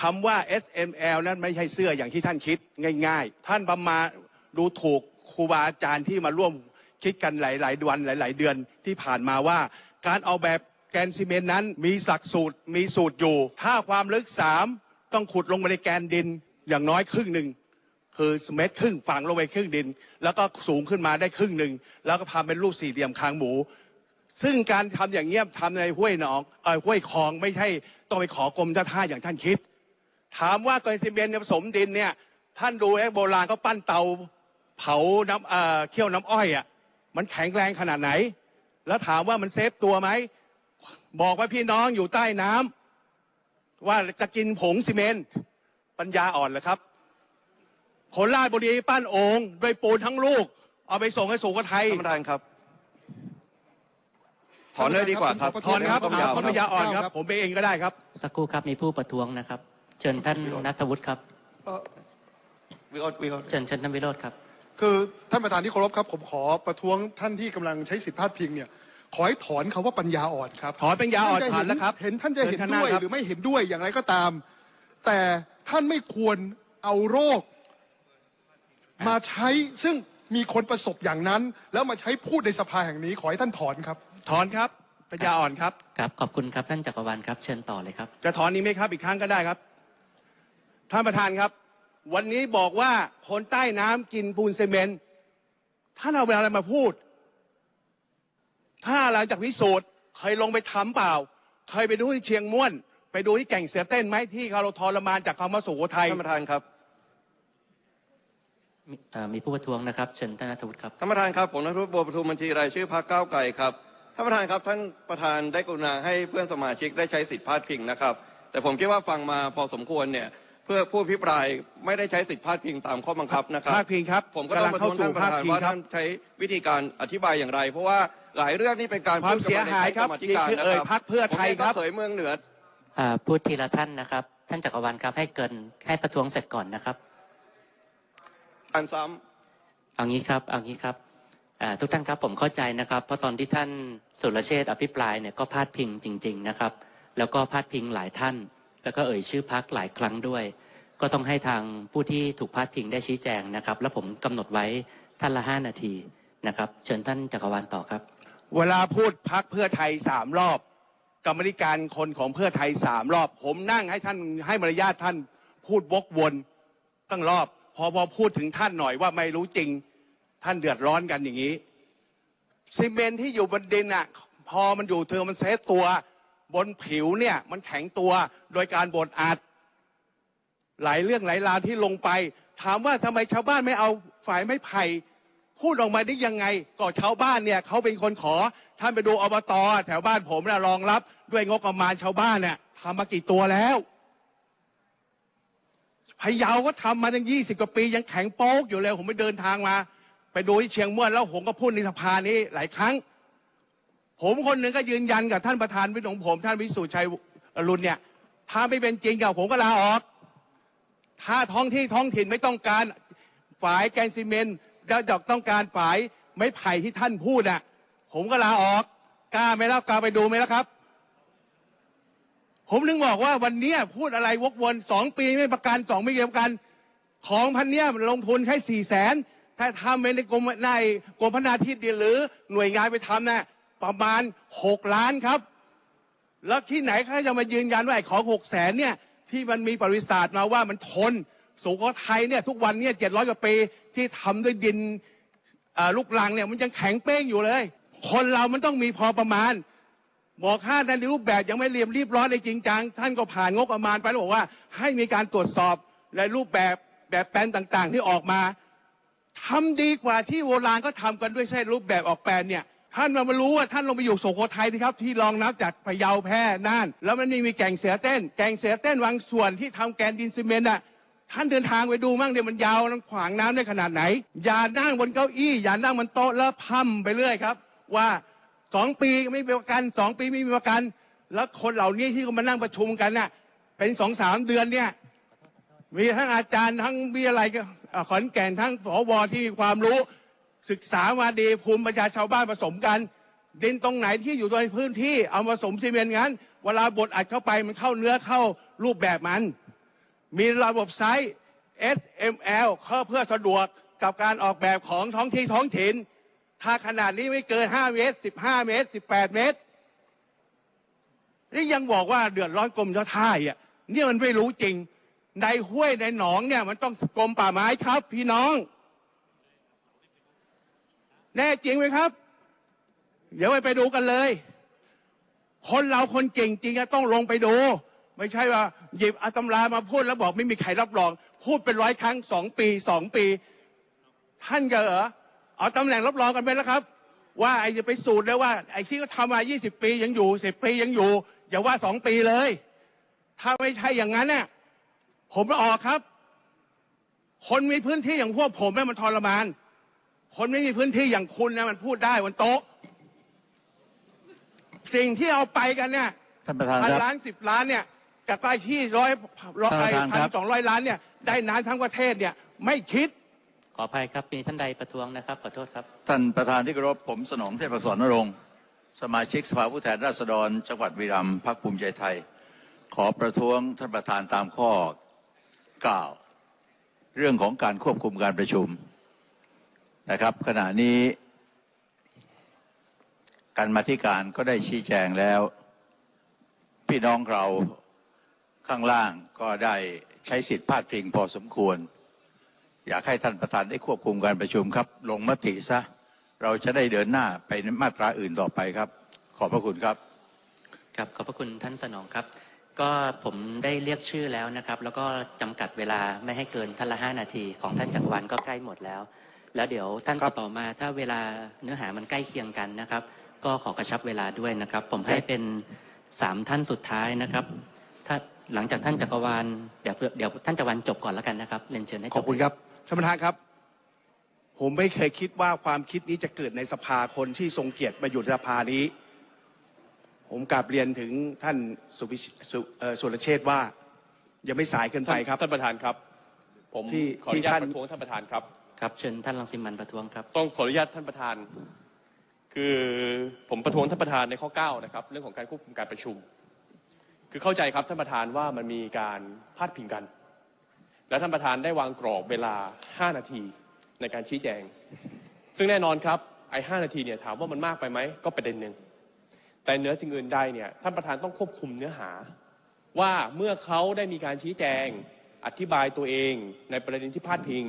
คำว่า SML นั้นไม่ใช่เสื้ออย่างที่ท่านคิดง่ายๆท่านประมาณดูถูกครูบาอาจารย์ที่มาร่วมคิดกันหลายๆวันหลาย ๆ เดือนที่ผ่านมาว่าการออกแบบแกนซีเมนต์นั้นมีหลักสูตรมีสูตรอยู่ ถ้าความลึกสามต้องขุดลงไปในแกนดินอย่างน้อยครึ่งหนึ่งคือเมตรครึ่งฝังลงไปครึ่งดิน แล้วก็สูงขึ้นมาได้ครึ่งหนึ่งแล้วก็ทำเป็นรูปสี่เหลี่ยมคางหมู ซึ่งการทำอย่างเงี้ยทำในห้วยหนองเออห้วยคลองไม่ใช่ต้องไปขอกรมเจ้าท่าอย่างท่านคิด ถามว่าเกรซิเมนต์เนี่ยผสมดินเนี่ยท่านดูไอ้โบราณเขาปั้นเตาเผาน้ำเอ่อเคี่ยวน้ำอ้อยอะมันแข็งแรงขนาดไหน แล้วถามว่ามันเซฟตัวไหมบอกว่าพี่น้องอยู่ใต้น้ำว่าจะกินผงซีเมนต์ปัญญาอ่อนเหรอครับผลราชบุรีปั้นโองด้วยปูนทั้งลูก เอาไปส่งให้สุโขทัยท่านประธานครับถอนเลยดีกว่าครับถอนครับต้มยาวคนปัญญาอ่อนครับ ผมไปเองก็ได้ครับ สักครู่ครับมีผู้ประท้วงนะครับ เชิญท่านนัทวุฒิครับเอ่อวิโรจน์วิโรจน์เชิญเชิญท่านวิโรธครับ คือท่านประธานที่เคารพครับ ผมขอประท้วงท่านที่กำลังใช้สิทธิพาดพิงเนี่ยขอให้ถอนคาว่าปัญญาอ่อนครับถอนปัญญาอ่อนท่จะถอนแล้วครับ เห็นท่านจะเห็นเชิญข้างหด้วยน้าครับหรือไม่เห็นด้วยอย่างไรก็ตาม แต่ท่านไม่ควรเอาโรค มาใช้ซึ่งมีคนประสบอย่างนั้น แล้วมาใช้พูดในสภาแห่งนี้ ขอให้ท่านถอนครับ ถอนครับปัญญาอ่อนครับครับขอบคุณครับท่านจักรวาลครับ เชิญต่อเลยครับจะถอนนี้ไหมครับอีกครั้งก็ได้ครับ ท่านประธานครับวันนี้บอกว่าคนใต้น้ำกินปูนซีเมนต์ท่านเอาเวลาอะไรมาพูด ถ้าหลังจากวิสูจน์เคยลงไปทำเปล่า เคยไปดูที่เชียงม่วน ไปดูที่แก่งเสือเต้นไหมที่เขาเราทรมานจากคำว่าสุโขทัยท่านประธานครับมีเอ่อมีผู้ประท้วงนะครับเชิญท่านนัทวุฒิครับท่านประธานครับผมนัทวุฒิบัวประทุมบัญชีรายชื่อพรรคก้าวไกลครับท่านประธานครับท่านประธานได้กรุณาให้เพื่อนสมาชิกได้ใช้สิทธิพาดพิงนะครับ แต่ผมคิดว่าฟังมาพอสมควรเนี่ย เพื่อผู้พิปรายไม่ได้ใช้สิทธิพาดพิงตามข้อบังคับนะครับภาคพิงครับผมก็ต้องประท้วงท่านประธานกำลังเข้าสู่ภาคพิงว่าครับท่านใช้วิธีการอธิบายอย่างไร เพราะว่าหลายเรื่องนี่เป็นการความพูดกันเสียหายครับในชั้นกรรมธิการนี่คือเอ่ยนะพรรคเพื่อไทยครับผมเองก็เผยเมืองเหนืออ่าพูดทีละท่านนะครับ ท่านจักรวาลครับให้เกินให้ประท้วงเสร็จก่อนนะครับการซ้ำเอางี้ครับเอางี้ครับอ่าทุกท่านครับผมเข้าใจนะครับ เพราะตอนที่ท่านสุรเชษฐ์อภิปรายเนี่ยก็พาดพิงจริง ๆนะครับ แล้วก็พาดพิงหลายท่าน แล้วก็เอ่ยชื่อพักหลายครั้งด้วย ก็ต้องให้ทางผู้ที่ถูกพาดพิงได้ชี้แจงนะครับ แล้วผมกำหนดไว้ท่านละห้านาทีนะครับ เชิญท่านจักรวาลต่อครับ เวลาพูดพักเพื่อไทยสามรอบ กรรมธิการคนของเพื่อไทยสามรอบ ผมนั่งให้ท่านให้มารยาทท่านพูดวกวนตั้งรอบ พอพอพูดถึงท่านหน่อยว่าไม่รู้จริง ท่านเดือดร้อนกันอย่างนี้ซีเมนที่อยู่บนดินอะ พอมันอยู่เธอมันเซตตัว บนผิวเนี่ยมันแข็งตัวโดยการบดอัดหลายเรื่องหลายราวที่ลงไป ถามว่าทำไมชาวบ้านไม่เอาฝ่ายไม้ไผ่พูดออกมาได้ยังไงก็ชาวบ้านเนี่ยเขาเป็นคนขอ ท่านไปดูอบตแถวบ้านผมนะรองรับ ด้วยงบประมาณชาวบ้านเนี่ยทำมากี่ตัวแล้วพะเยาก็ทำมาตั้งยี่สิบกว่าปี ยังแข็งโป๊กอยู่เลย ผมไปเดินทางมา ไปดูที่เชียงม่วนแล้วผมก็พูดในสภานี้หลายครั้ง ผมคนหนึ่งก็ยืนยันกับท่านประธานวิทย์ของผมท่านวิสุชัยอรุณเนี่ยถ้าไม่เป็นจริงกับผมก็ลาออก ถ้าท้องที่ท้องถิ่นไม่ต้องการฝายแกนซีเมนต์แล้วดอกต้องการฝายไม้ไผ่ที่ท่านพูดอะ ผมก็ลาออกกล้าไหมล่ะกล้าไปดูไหมล่ะครับ ผมถึงบอกว่าวันนี้พูดอะไรวกวนสองปีไม่ประกันสองไม่เกี่ยวกัน ของพันเนี้ยลงทุนแค่สี่แสนถ้าทำไปในกรมในกรมพัฒนาที่ดินหรือหน่วยงานไปทำน่ะ ประมาณหกล้านครับแล้วที่ไหนเขาจะมายืนยันว่าไอ้ของหกแสนเนี่ยที่มันมีประวัติศาสตร์มาว่ามันทนสุโขทัยเนี่ยทุกวันเนี่ยเจ็ดร้อยกว่าปีที่ทำด้วยดินลูกรังเนี่ยมันยังแข็งเป้งอยู่เลย คนเรามันต้องมีพอประมาณบอกค่าในรูปแบบยังไม่เรียมรีบร้อนในจริงจังท่านก็ผ่านงบประมาณไปแล้วบอกว่า ให้มีการตรวจสอบในรูปแบบแบบแปลนต่างๆ ที่ออกมาทำดีกว่าที่โบราณก็ทำกันด้วยใช่รูปแบบออกแปลนเนี่ย ท่านมารู้ว่าท่านลงไปอยู่สุโขทัยสิครับที่รองนับจากพะเยาแพร่น่าน แล้วมันมีแก่งเสือเต้น แก่งเสือเต้นบางส่วนที่ทำแกนดินซีเมนต์อะท่านเดินทางไปดูมั่งเดี๋ยวมันยาวมันขวางน้ำได้ขนาดไหน อย่านั่งบนเก้าอี้ อย่านั่งบนโต๊ะแล้วพั่มไปเรื่อยครับ ว่าสองปีไม่มีประกันสองปีไม่มีประกัน แล้วคนเหล่านี้ที่เขามานั่งประชุมกันน่ะเป็นสองสามเดือนเนี่ยมีทั้งอาจารย์ทั้งวิทยาลัยขอนแก่นทั้งสวที่มีความรู้ ศึกษามาดีภูมิปัญญาชาวบ้านผสมกันดินตรงไหนที่อยู่ในพื้นที่เอามาผสมซีเมนต์งั้น เวลาบดอัดเข้าไปมันเข้าเนื้อเข้ารูปแบบมัน มีระบบไซต์ SML เพื่อเพื่อสะดวกกับการออกแบบของท้องที่ท้องถิ่น ถ้าขนาดนี้ไม่เกิน 5 เมตร 15 เมตร 18 เมตร นี่ยังบอกว่าเดือดร้อนกรมเจ้าท่าอะนี่มันไม่รู้จริง ในห้วยในหนองเนี่ยมันต้องกรมป่าไม้ครับพี่น้อง แน่จริงไหมครับ เดี๋ยวไปไปดูกันเลย คนเราคนเก่งจริงอะต้องลงไปดู ไม่ใช่ว่าหยิบอาตำรามาพูดแล้วบอกไม่มีใครรับรอง พูดเป็นร้อยครั้งสองปีสองปี ท่านก็เหรอเอาตำแหน่งรับรองกันไปแล้วครับ ว่าไอ้จะไปสูตรเลยว่า ไอ้ที่เขาทำมา20ปียังอยู่10ปียังอยู่ อย่าว่าสองปีเลย ถ้าไม่ใช่อย่างนั้นเนี่ยผมไม่ออกครับ คนมีพื้นที่อย่างพวกผมเนี่มันทรมาน คนไม่มีพื้นที่อย่างคุณนะมันพูดได้บนโต๊ะสิ่งที่เอาไปกันเนี่ยท่านประธานพันครับล้านสิบล้านเนี่ยกับไปที่ร้อยร้อยท่านประธานพันครับสองร้อยล้านเนี่ยได้น้ำทั้งประเทศเนี่ย ไม่คิด ขออภัยครับมีท่านใดประท้วงนะครับขอโทษครับ ท่านประธานที่เคารพผมสนองเทพอักษรนรงค์สมาชิกสภาผู้แทนราษฎร จังหวัดวีรัมย์พรรคภูมิใจไทย ขอประท้วงท่านประธานตามข้อกล่าว เรื่องของการควบคุมการประชุม นะครับ ขณะนี้การมาธิการก็ได้ชี้แจงแล้ว พี่น้องเราข้างล่างก็ได้ใช้สิทธิพาดพิงพอสมควร อยากให้ท่านประธานได้ควบคุมการประชุมครับ ลงมติซะ เราจะได้เดินหน้าไปมาตราอื่นต่อไปครับ ขอบพระคุณครับ ครับขอบพระคุณท่านสนองครับ ก็ผมได้เรียกชื่อแล้วนะครับ แล้วก็จำกัดเวลาไม่ให้เกินท่านละห้านาที ของท่านจักรวาลก็ใกล้หมดแล้ว แล้วเดี๋ยวท่านครับ ต่อมาถ้าเวลาเนื้อหามันใกล้เคียงกันนะครับ ก็ขอกระชับเวลาด้วยนะครับ ผมให้เป็นสามท่านสุดท้ายนะครับ ถ้าหลังจากท่านจักรวาลเดี๋ยวเพื่อเดี๋ยวท่านจักรวาลจบก่อนแล้วกันนะครับเรียนเชิญให้จบขอบคุณครับท่านประธานครับ ผมไม่เคยคิดว่าความคิดนี้จะเกิดในสภาคนที่ทรงเกียรติมาอยู่ในสภานี้ ผมกราบเรียนถึงท่านสุวิชสุเอ่อสุรเชษฐ์ว่า ยังไม่สายเกินไปครับ ท่านประธานครับ ผมที่ขออนุญาที่ตท่าน ประท้วงท่านประธานครับ ครับเชิญท่านรังสิมันต์ประท้วงครับ ต้องขออนุญาตท่านประธาน คือผมประท้วงท่านประธานในข้อ 9 นะครับ เรื่องของการควบคุมการประชุม คือเข้าใจครับท่านประธานว่ามันมีการพาดพิงกัน และท่านประธานได้วางกรอบเวลา 5 นาทีในการชี้แจง ซึ่งแน่นอนครับไอ้5นาทีเนี่ยถามว่ามันมากไปไหมก็ประเด็นหนึ่งแต่เหนือสิ่งอื่นใดเนี่ยท่านประธานต้องควบคุมเนื้อหา ว่าเมื่อเขาได้มีการชี้แจงอธิบายตัวเองในประเด็นที่พาดพิง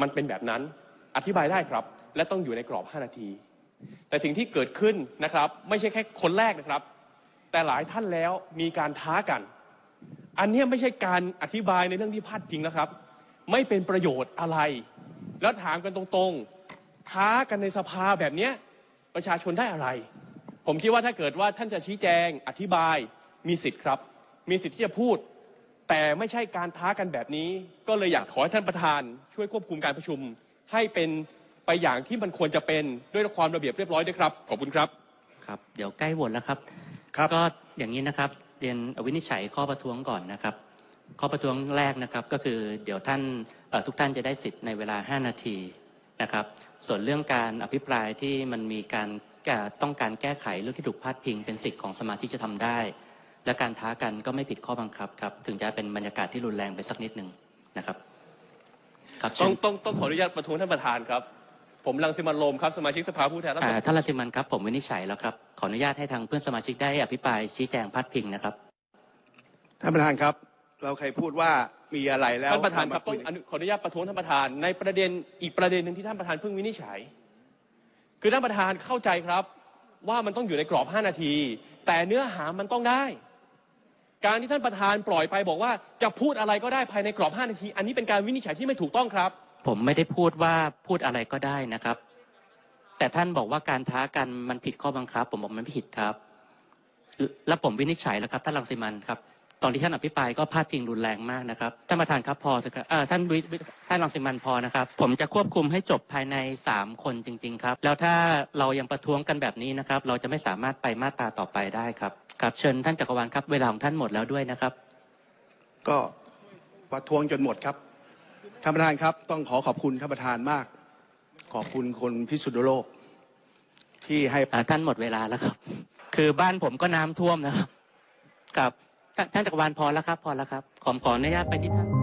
มันเป็นแบบนั้นอธิบายได้ครับ และต้องอยู่ในกรอบ 5 นาที แต่สิ่งที่เกิดขึ้นนะครับ ไม่ใช่แค่คนแรกนะครับ แต่หลายท่านแล้วมีการท้ากัน อันนี้ไม่ใช่การอธิบายในเรื่องที่พลาดพิงนะครับ ไม่เป็นประโยชน์อะไร แล้วถามกันตรงๆ ท้ากันในสภาแบบนี้ประชาชนได้อะไร ผมคิดว่าถ้าเกิดว่าท่านจะชี้แจงอธิบายมีสิทธิ์ครับ มีสิทธิ์ที่จะพูด แต่ไม่ใช่การท้ากันแบบนี้ ก็เลยอยากขอให้ท่านประธาน ช่วยควบคุมการประชุม ให้เป็นไปอย่างที่มันควรจะเป็นด้วยความระเบียบเรียบร้อยด้วยครับขอบคุณครับครับ เดี๋ยวใกล้โหวตแล้วครับครับก็อย่างนี้นะครับเรียนวินิจฉัยข้อประท้วงก่อนนะครับ ข้อประท้วงแรกนะครับก็คือเดี๋ยวท่านเอ่อทุกท่านจะได้สิทธิ์ในเวลา 5 นาทีนะครับ ส่วนเรื่องการอภิปรายที่มันมีการแก้ต้องการแก้ไขเรื่องที่ถูกพาดพิงเป็นสิทธิ์ของสมาชิกจะทำได้ และการท้ากันก็ไม่ผิดข้อบังคับครับ ถึงจะเป็นบรรยากาศที่รุนแรงไปสักนิดหนึ่งนะครับ ครับต้เชิองญต้องต้องขออนุญาตประท้วงท่านประธานครับ ผมรังสิมันต์โรมครับสมาชิกสภาผู้แทนราษฎอ่ารท่านรังสิมันต์ครับ ผมวินิจฉัยแล้วครับ ขออนุญาตให้ทางเพื่อนสมาชิกได้อภิปรายชี้แจงพาดพิงนะครับ ท่านประธานครับ เราเคยพูดว่ามีอะไรแล้วท่านประธานครับเมต้องยอนุขออนุญาตประท้วงท่านประธาน ในประเด็นอีกประเด็นหนึ่งที่ท่านประธานเพิ่งวินิจฉัย คือท่านประธานเข้าใจครับว่ามันต้องอยู่ในกรอบ 5 นาที แต่เนื้อหามันต้องได้ การที่ท่านประธานปล่อยไปบอกว่าจะพูดอะไรก็ได้ภายในกรอบ5นาที อันนี้เป็นการวินิจฉัยที่ไม่ถูกต้องครับ ผมไม่ได้พูดว่าพูดอะไรก็ได้นะครับ แต่ท่านบอกว่าการท้ากันมันผิดข้อบังคับ ผมบอกมันไม่ผิดครับ และผมวินิจฉัยแล้วครับท่านรังสิมันครับ ตอนที่ท่านอภิปรายก็พาดพิงรุนแรงมากนะครับท่านประธานครับพอเถอะครับท่านวิท่านรังสิมันพอนะครับ ผมจะควบคุมให้จบภายในสามคนจริง ๆ ครับ แล้วถ้าเรายังประท้วงกันแบบนี้นะครับ เราจะไม่สามารถไปมาตราต่อไปได้ครับ ครับเชิญท่านจักรวาลครับ เวลาของท่านหมดแล้วด้วยนะครับ ก็ประท้วงจนหมดครับท่านประธานครับ ต้องขอขอบคุณท่านประธานมาก ขอบคุณคนพิสุทธิโลก ที่ให้อ่าท่านหมดเวลาแล้วครับ คือบ้านผมก็น้ำท่วมนะครับกับท่านท่านจักรวาลพอแล้วครับ พอแล้วครับขอขออนุญาตไปที่ท่าน